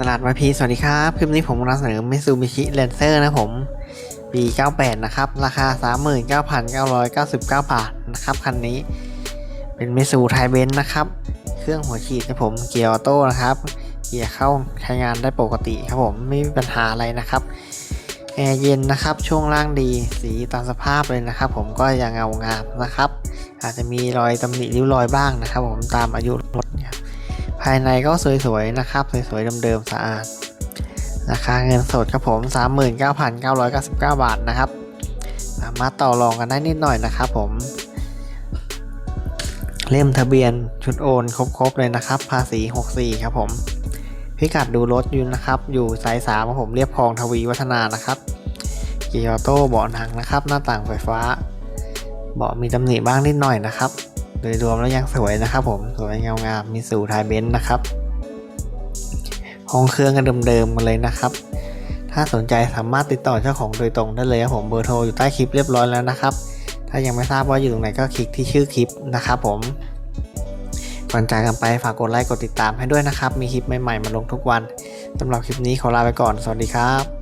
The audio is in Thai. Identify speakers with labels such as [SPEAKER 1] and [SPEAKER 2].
[SPEAKER 1] ตลาดวายพีสวัสดีครับ คลิปนี้ผมนำเสนอ Mitsubishi Lancer นะผม ปี 98 นะครับ ราคา 39,999 บาทนะครับ คันนี้ เป็นมิสูไทยเบนซ์นะครับ เครื่องหัวฉีดนะผมเกียร์ออโต้นะครับ เกียร์เข้าใช้งานได้ปกติครับผมไม่มีปัญหาอะไรนะครับ แอร์เย็นนะครับ ช่วงล่างดี สีตามสภาพเลยนะครับ ผมก็ยังเงางามนะครับ อาจจะมีรอยตำหนิริ้วรอยบ้างนะครับ ผมตามอายุรถ ภายในก็สวยๆนะครับ สวยๆเดิมๆสะอาดราคาเงินสดครับผม 39,999 บาทนะครับ สามารถต่อรองกันได้นิดหน่อยนะครับผม เล่มทะเบียนชุดโอนครบๆเลยนะครับ ภาษี 64 ครับผม พิกัดดูรถอยู่นะครับ อยู่สายสามครับผมเรียบคลองทวีวัฒนานะครับเกียร์ออโต้เบาะหนังนะครับ หน้าต่างไฟฟ้า เบาะมีตำหนิบ้างนิดหน่อยนะครับ โดยรวมแล้วยังสวยนะครับผม สวยเงางามมีสู่ไทยเบนซ์นะครับ ห้องเครื่องกันเดิมๆกันเลยนะครับ ถ้าสนใจสามารถติดต่อเจ้าของโดยตรงได้เลยครับผมเบอร์โทรอยู่ใต้คลิปเรียบร้อยแล้วนะครับ ถ้ายังไม่ทราบว่าอยู่ตรงไหนก็คลิกที่ชื่อคลิปนะครับผมก่อนจากกันไปฝากกดไลค์กดติดตามให้ด้วยนะครับ มีคลิปใหม่ๆมาลงทุกวันสำหรับคลิปนี้ขอลาไปก่อน สวัสดีครับ